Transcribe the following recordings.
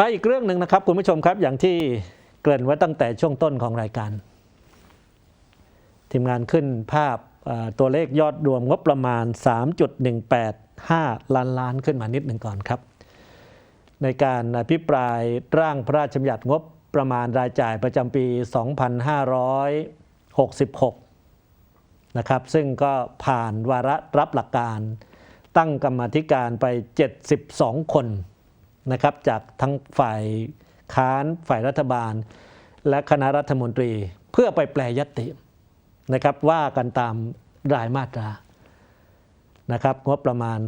มาอีกเรื่องหนึ่งนะครับคุณผู้ชมครับอย่างที่เกริ่นไว้ตั้งแต่ช่วงต้นของรายการ ทีมงานขึ้นภาพตัวเลขยอดรวมงบประมาณ 3.185 ล้านล้านขึ้นมานิดหนึ่งก่อนครับ ในการอภิปรายร่างพระราชบัญญัติงบประมาณรายจ่ายประจำปี 2566 นะครับ ซึ่งก็ผ่านวาระรับหลักการตั้งกรรมธิการไป 72 คน นะครับจากทั้งฝ่ายค้านฝ่ายรัฐบาล และคณะรัฐมนตรีเพื่อไปแปลยตินะครับว่ากันตามรายมาตรานะครับงบประมาณ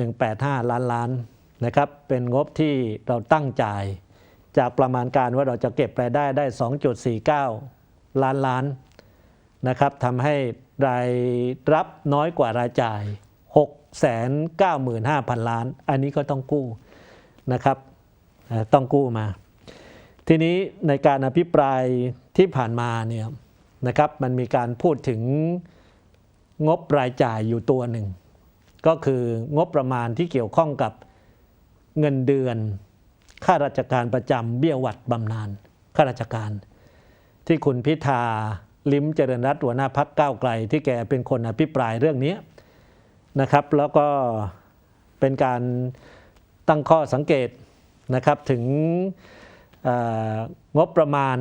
3.185 ล้านล้านนะครับเป็นงบที่เราตั้งจ่ายจากประมาณการว่าเราจะเก็บรายได้ได้ 2.49 ล้านล้านนะครับทำให้รายรับน้อยกว่ารายจ่าย 695,000 ล้าน อันนี้ก็ต้องกู้ นะครับต้องกู้มา ทีนี้ในการอภิปรายที่ผ่านมาเนี่ยนะครับมันมีการพูดถึงงบรายจ่ายอยู่ตัวหนึ่ง ก็คืองบประมาณที่เกี่ยวข้องกับเงินเดือนข้าราชการประจำเบี้ยหวัดบำนาญข้าราชการ ที่คุณพิธาลิ้มเจริญรัตน์หัวหน้าพักก้าวไกล ที่แกเป็นคนอภิปรายเรื่องนี้นะครับ แล้วก็เป็นการ ตั้งข้อสังเกตนะครับถึงงบประมาณ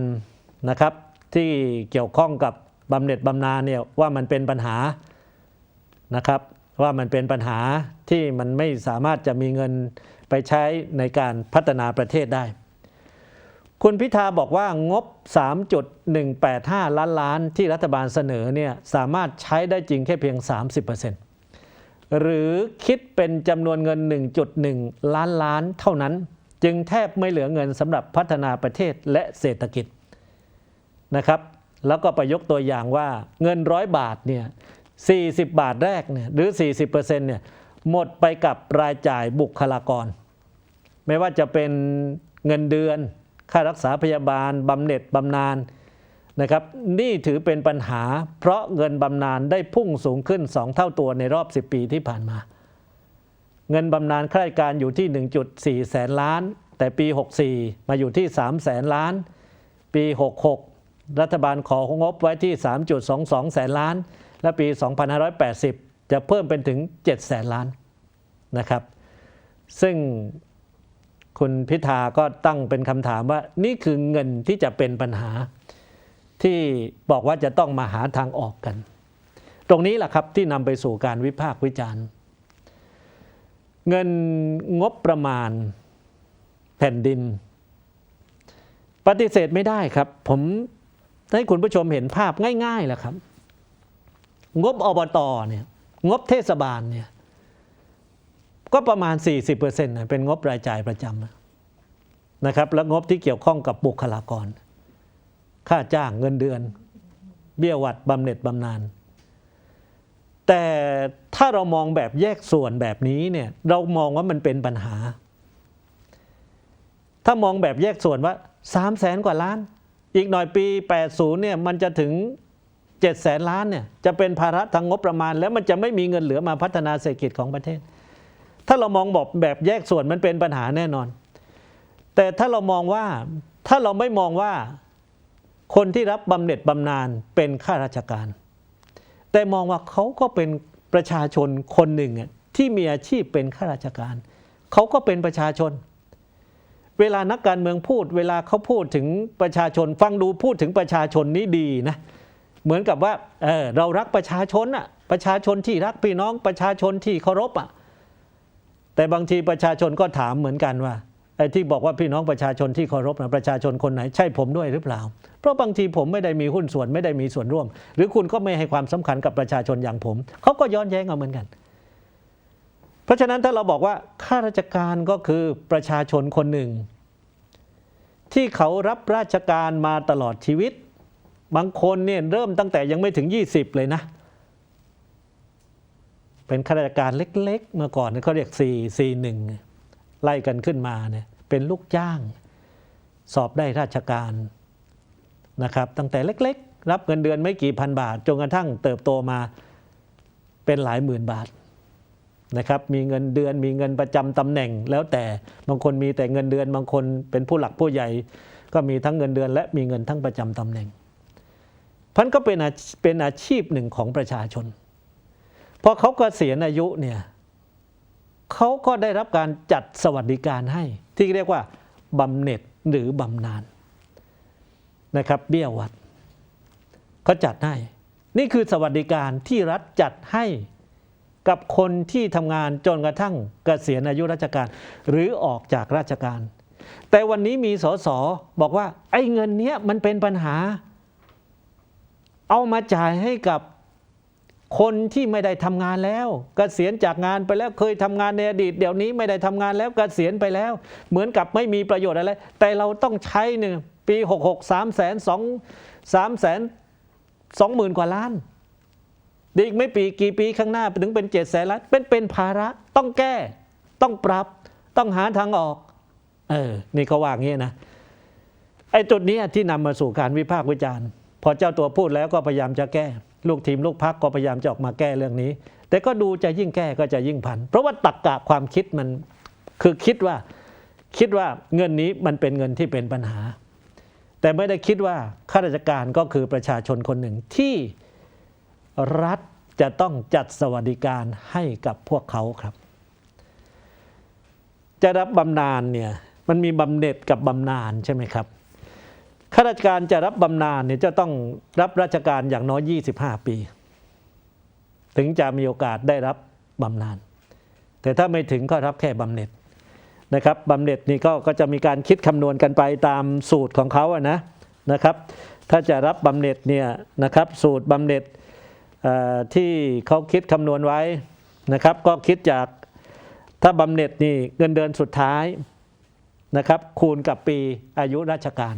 นะครับที่เกี่ยวข้องกับบำเหน็จบำนาญเนี่ยว่ามันเป็นปัญหานะครับว่ามันเป็นปัญหาที่มันไม่สามารถจะมีเงินไปใช้ในการพัฒนาประเทศได้ คุณพิธาบอกว่างบ 3.185 ล้านล้านที่รัฐบาลเสนอเนี่ยสามารถใช้ได้จริงแค่เพียง 30% หรือคิดเป็นจำนวนเงิน 1.1 ล้านล้านเท่านั้น จึงแทบไม่เหลือเงินสำหรับพัฒนาประเทศและเศรษฐกิจนะครับ แล้วก็ไปยกตัวอย่างว่าเงินร้อยบาทเนี่ย40 บาทแรกเนี่ยหรือ 40%เนี่ยหมดไปกับรายจ่ายบุคลากร ไม่ว่าจะเป็นเงินเดือน ค่ารักษาพยาบาลบำเหน็จบำนาญ นะครับนี่ถือเป็นปัญหา เพราะเงินบำนาญได้พุ่งสูงขึ้น 2 เท่าตัวในรอบ 10 ปีที่ผ่านมา เงินบำนาญข้าราชการอยู่ที่ 1.4 แสนล้าน แต่ปี 64 มาอยู่ที่ 3 แสนล้าน ปี 66 รัฐบาลของบไว้ที่ 3.22 แสนล้าน และปี 2580 จะเพิ่มเป็นถึง 7 แสนล้านนะครับ ซึ่งคุณพิธาก็ตั้งเป็นคำถามว่านี่คือเงินที่จะเป็นปัญหา ที่บอกว่าจะต้องมาหาทางออกกัน ตรงนี้แหละครับที่นำไปสู่การวิพากษ์วิจารณ์ เงินงบประมาณแผ่นดิน ปฏิเสธไม่ได้ครับ ผมให้คุณผู้ชมเห็นภาพง่ายๆแหละครับ งบอบตเนี่ยงบเทศบาลเนี่ยก็ประมาณ 40%นะเป็นงบรายจ่ายประจำนะครับ แล้วงบที่เกี่ยวข้องกับบุคลากร ค่าจ้างเงินเดือน เบี้ยหวัดบำเหน็จบำนาญแต่ถ้าเรามองแบบแยกส่วนแบบนี้เนี่ยเรามองว่ามันเป็นปัญหา ถ้ามองแบบแยกส่วนว่า3 0 0แสนกว่าล้าน อีกหน่อยปี 80เนี่ยมันจะถึง7แสนล้านเนี่ยจะเป็นภาระทางงบประมาณ แล้วมันจะไม่มีเงินเหลือมาพัฒนาเศรษฐกิจของประเทศ ถ้าเรามองบอกแบบแยกส่วนมันเป็นปัญหาแน่นอน แต่ถ้าเรามองว่าถ้าเราไม่มองว่า คนที่รับบำเหน็จบำนาญเป็นข้าราชการ แต่มองว่าเขาก็เป็นประชาชนคนหนึ่งที่มีอาชีพเป็นข้าราชการ เขาก็เป็นประชาชน เวลานักการเมืองพูด เวลาเขาพูดถึงประชาชน ฟังดูพูดถึงประชาชนนี้ดีนะเหมือนกับว่าเออเรารักประชาชนอะประชาชนที่รักพี่น้องประชาชนที่เคารพอะแต่บางทีประชาชนก็ถามเหมือนกันว่า ไอ้ที่บอกว่าพี่น้องประชาชนที่เคารพนะประชาชนคนไหนใช่ผมด้วยหรือเปล่า เพราะบางทีผมไม่ได้มีหุ้นส่วนไม่ได้มีส่วนร่วม หรือคุณก็ไม่ให้ความสำคัญกับประชาชนอย่างผมเขาก็ย้อนแย้งเอาเหมือนกัน เพราะฉะนั้นถ้าเราบอกว่าข้าราชการก็คือประชาชนคนหนึ่ง ที่เขารับราชการมาตลอดชีวิต บางคนเนี่ยเริ่มตั้งแต่ยังไม่ถึง 20 เลยนะเป็นข้าราชการเล็ก ๆ เมื่อก่อนเขาเรียก4 4 1 ไล่กันขึ้นมาเนี่ยเป็นลูกจ้าง สอบได้ราชการนะครับตั้งแต่เล็กๆ รับเงินเดือนไม่กี่พันบาทจนกระทั่งเติบโตมาเป็นหลายหมื่นบาทนะครับมีเงินเดือนมีเงินประจำตำแหน่ง แล้วแต่บางคนมีแต่เงินเดือนบางคนเป็นผู้หลักผู้ใหญ่ ก็มีทั้งเงินเดือน และมีเงินทั้งประจำตำแหน่งพันก็เป็นเป็นอาชีพหนึ่งของประชาชนพอเขากเกษียณอายุเนี่ย เขาก็ได้รับการจัดสวัสดิการให้ ที่เรียกว่าบำเหน็จหรือบำนาญนะครับ เบี้ยวัดเขาจัดให้ นี่คือสวัสดิการที่รัฐจัดให้กับคนที่ทำงานจนกระทั่งเกษียณอายุราชการ หรือออกจากราชการ แต่วันนี้มีสสบอกว่า ไอ้เงินเนี้ยมันเป็นปัญหา เอามาจ่ายให้กับ คนที่ไม่ได้ทำงานแล้วกเกษียณจากงานไปแล้วเคยทำงานในอดีต เดี๋ยวนี้ไม่ได้ทำงานแล้วกเกษียณไปแล้ว เหมือนกับไม่มีประโยชน์อะไร แต่เราต้องใช้หนึ่งปี66 3แสน2 3แสน2หมื่นกว่าล้านเดี๋ยวอีกไม่ปีกี่ปีข้างหน้าถึงเป็น7แสนล้านเป็นเป็นภาระต้องแก้ ต้องปรับต้องหาทางออก เออ นี่เขาว่างี้นะไอ้จุดนี้ที่นำมาสู่การวิพากษ์วิจารณ์ พอเจ้าตัวพูดแล้วก็พยายามจะแก้ ลูกทีมลูกพักก็พยายามจะออกมาแก้เรื่องนี้ แต่ก็ดูจะยิ่งแก้ก็จะยิ่งพัน เพราะว่าตักกะความคิดมันคือคิดว่าคิดว่าเงินนี้มันเป็นเงินที่เป็นปัญหา แต่ไม่ได้คิดว่าข้าราชการก็คือประชาชนคนหนึ่งที่รัฐจะต้องจัดสวัสดิการให้กับพวกเขาครับ จะรับบำนาญเนี่ยมันมีบำเหน็จกับบำนาญใช่ไหมครับ ข้าราชการจะรับบำนาญเนี่ยจะต้องรับราชการอย่างน้อย 25 ปี ถึงจะมีโอกาสได้รับบำนาญแต่ถ้าไม่ถึงก็รับแค่บำเหน็จนะครับบำเหน็จนี่ก็ก็จะมีการคิดคำนวณกันไปตามสูตรของเขาอะนะนะครับ ถ้าจะรับบำเหน็จเนี่ยนะครับสูตรบำเหน็จที่เขาคิดคำนวณไว้นะครับ ก็คิดจากถ้าบำเหน็จนี่เงินเดือนสุดท้ายนะครับคูณกับปีอายุราชการ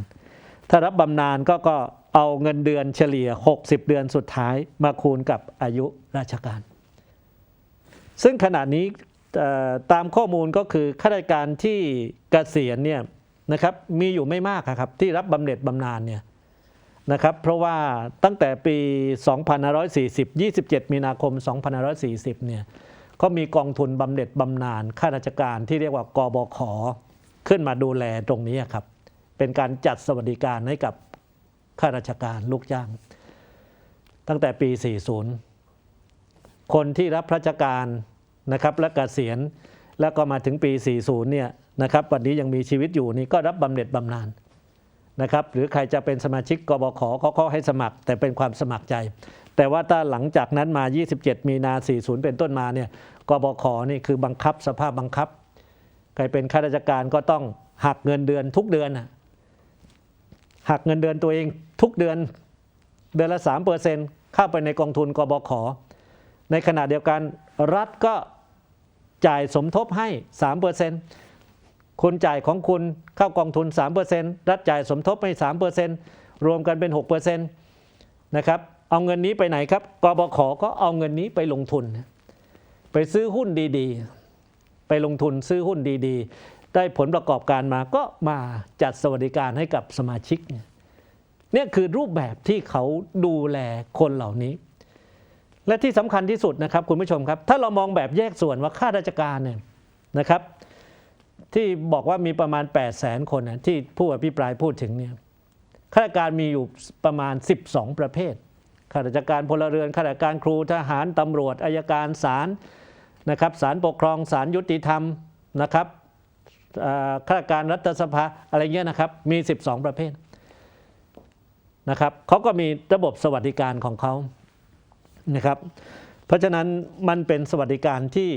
ถ้ารับบำนาญก็ก็เอาเงินเดือนเฉลี่ย 60 เดือนสุดท้ายมาคูณกับอายุราชการ ซึ่งขณะนี้ตามข้อมูลก็คือข้าราชการที่เกษียณเนี่ยนะครับมีอยู่ไม่มากครับที่รับบำเหน็จบำนาญเนี่ยนะครับเพราะว่าตั้งแต่ปี 2540 27 มีนาคม 2540 เนี่ยก็มีกองทุนบำเหน็จบำนาญข้าราชการที่เรียกว่ากบข ขึ้นมาดูแลตรงนี้ครับ เป็นการจัดสวัสดิการให้กับข้าราชการลูกจ้าง ตั้งแต่ปี 40 คนที่รับราชการนะครับและกะเกษียณแล้วก็มาถึงปี 40 เนี่ยนะครับวันนี้ยังมีชีวิตอยู่นี่ก็รับบำเหน็จบำนาญนะครับหรือใครจะเป็นสมาชิกกบขเขาก็ให้สมัครแต่เป็นความสมัครใจ แต่ว่าถ้าหลังจากนั้นมา 27 มีนา 40 เป็นต้นมาเนี่ยกบขนี่คือบังคับสภาพบังคับ ใครเป็นข้าราชการก็ต้องหักเงินเดือนทุกเดือนน่ะ หักเงินเดือนตัวเองทุกเดือนเดือนละ3เปอร์เซ็นต์เข้าไปในกองทุนกบข ในขณะเดียวกันรัฐก็จ่ายสมทบให้3เปอร์เซ็นต์คุณจ่ายของคุณเข้ากองทุน3เปอร์เซ็นต์รัฐจ่ายสมทบให้3เปอร์เซ็นต์รวมกันเป็น6เปอร์เซ็นต์นะครับเอาเงินนี้ไปไหนครับกบขก็เอาเงินนี้ไปลงทุน ไปซื้อหุ้นดีๆ ไปลงทุนซื้อหุ้นดีๆ ได้ผลประกอบการมาก็มาจัดสวัสดิการให้กับสมาชิกเนี่ยนี่คือรูปแบบที่เขาดูแลคนเหล่านี้ และที่สำคัญที่สุดนะครับคุณผู้ชมครับ ถ้าเรามองแบบแยกส่วนว่าข้าราชการเนี่ยนะครับ ที่บอกว่ามีประมาณ 8 0 0แสนคนนะที่ผู้อภิปรายพูดถึงเนี่ยข้าราชการมีอยู่ประมาณ 12 ประเภทข้าราชการพลเรือนข้าราชการครูทหารตำรวจอายการศาลนะครับศาลปกครองศาลยุติธรรมนะครับ ข้าราชการรัฐสภาอะไรเงี้ยนะครับมี 12 ประเภทนะครับเขาก็มีระบบสวัสดิการของเขานะครับเพราะฉะนั้นมันเป็นสวัสดิการที่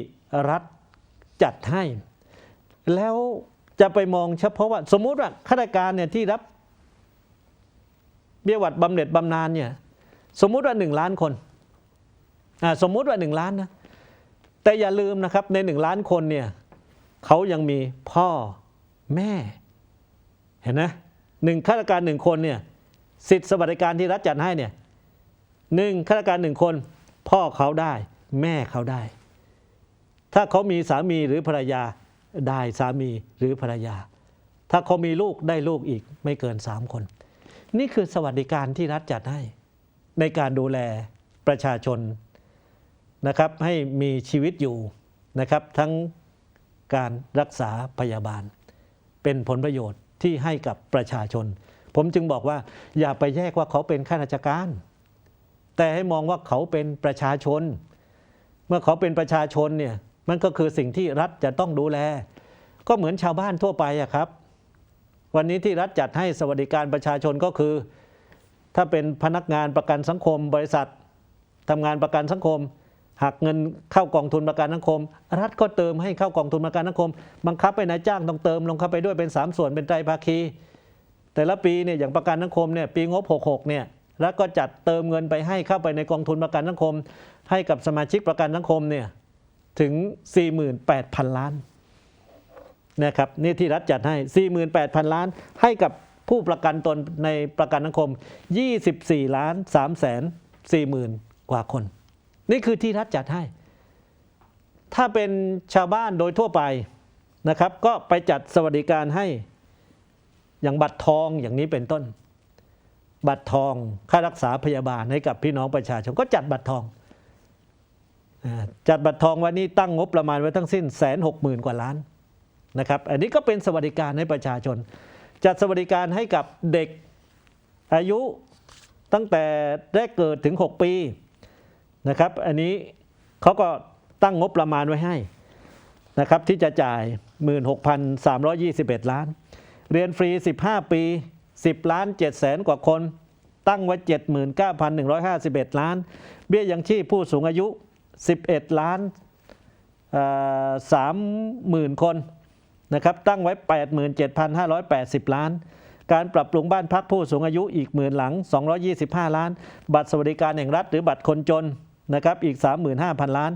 รัฐจัดให้ แล้วจะไปมองเฉพาะว่าสมมุติว่าข้าราชการเนี่ยที่รับเบี้ยหวัดบำเหน็จบำนาญเนี่ยสมมุติว่าหนึ่งล้านคนสมมุติว่าหนึ่งล้านนะแต่อย่าลืมนะครับในหนึ่งล้านคนเนี่ย เขายังมีพ่อแม่ เห็นไหมหนึ่งข้าราชการหนึ่งคนเนี่ยสิทธิสวัสดิการที่รัฐจัดให้เนี่ยหนึ่งข้าราชการหนึ่งคน พ่อเขาได้ แม่เขาได้ ถ้าเขามีสามีหรือภรรยาได้สามีหรือภรรยา ถ้าเขามีลูกได้ลูกอีกไม่เกินสามคน นี่คือสวัสดิการที่รัฐจัดให้ ในการดูแลประชาชนนะครับให้มีชีวิตอยู่นะครับทั้ง การรักษาพยาบาล เป็นผลประโยชน์ที่ให้กับประชาชน ผมจึงบอกว่าอย่าไปแยกว่าเขาเป็นข้าราชการ แต่ให้มองว่าเขาเป็นประชาชน เมื่อเขาเป็นประชาชนเนี่ยมันก็คือสิ่งที่รัฐจะต้องดูแล ก็เหมือนชาวบ้านทั่วไปอะครับ วันนี้ที่รัฐจัดให้สวัสดิการประชาชนก็คือ ถ้าเป็นพนักงานประกันสังคมบริษัททำงานประกันสังคม หักเงินเข้ากองทุนประกันสังคม รัฐก็เติมให้เข้ากองทุนประกันสังคม บังคับให้นายจ้างต้องเติมลงเข้าไปด้วยเป็น 3 ส่วนเป็นไตรภาคี แต่ละปีเนี่ยอย่างประกันสังคมเนี่ยปีงบ 66 เนี่ยรัฐก็จัดเติมเงินไปให้เข้าไปในกองทุนประกันสังคม ให้กับสมาชิกประกันสังคมเนี่ยถึง 48,000 ล้านนะครับนี่ที่รัฐจัดให้ 48,000 ล้าน ให้กับผู้ประกันตนในประกันสังคม 24 ล้าน3แสน4หมื่นกว่าคน นี่คือที่รัฐจัดให้ ถ้าเป็นชาวบ้านโดยทั่วไปนะครับ ก็ไปจัดสวัสดิการให้อย่างบัตรทองอย่างนี้เป็นต้น บัตรทองค่ารักษาพยาบาลให้กับพี่น้องประชาชนก็จัดบัตรทองจัดบัตรทองวันนี้ตั้งงบประมาณไว้ทั้งสิ้นแสนหกหมื่นกว่าล้านนะครับ อันนี้ก็เป็นสวัสดิการให้ประชาชน จัดสวัสดิการให้กับเด็กอายุตั้งแต่แรกเกิดถึง 6 ปี นะครับ อันนี้เขาก็ตั้งงบประมาณไว้ให้นะครับที่จะจ่าย 16,321 ล้าน เรียนฟรี 15 ปี 10 ล้าน7แสนกว่าคน ตั้งไว้ 79,151 ล้าน เบี้ยยังชีพผู้สูงอายุ 11 ล้านสามหมื่นคนนะครับตั้งไว้ 87,580 ล้าน การปรับปรุงบ้านพักผู้สูงอายุอีกหมื่นหลัง 225 ล้าน บัตรสวัสดิการแห่งรัฐหรือบัตรคนจน นะครับอีก 35,000 ล้าน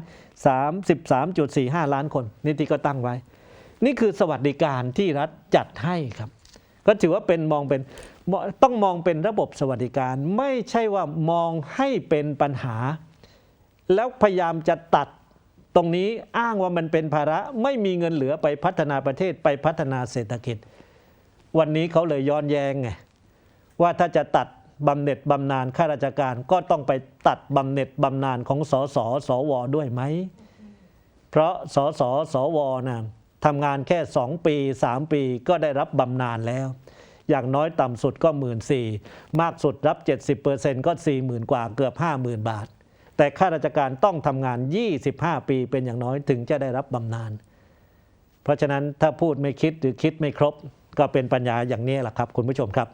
33.45 ล้านคนนี่ที่ก็ตั้งไว้ นี่คือสวัสดิการที่รัฐจัดให้ครับ ก็ถือว่าเป็นมองเป็นต้องมองเป็นระบบสวัสดิการไม่ใช่ว่ามองให้เป็นปัญหา แล้วพยายามจะตัดตรงนี้อ้างว่ามันเป็นภาระไม่มีเงินเหลือไปพัฒนาประเทศไปพัฒนาเศรษฐกิจ วันนี้เขาเลยย้อนแย้งไงว่าถ้าจะตัด บำเหน็จบำนาญข้าราชการก็ต้องไปตัดบำเหน็จบำนาญของสสสวด้วยไหม เพราะสสสวนะทำงานแค่ 2 ปี 3 ปีก็ได้รับบำนาญแล้ว อย่างน้อยต่ำสุดก็ 1 4ื่นมากสุดรับ 70%ก็ 40,000 กว่าเกือบ 50,000 บาท แต่ข้าราชการต้องทำงาน 25 ปีเป็นอย่างน้อยถึงจะได้รับบำนาญเพราะฉะนั้นถ้าพูดไม่คิดหรือคิดไม่ครบ ก็เป็นปัญญาอย่างนี้แหละครับ คุณผู้ชมครับ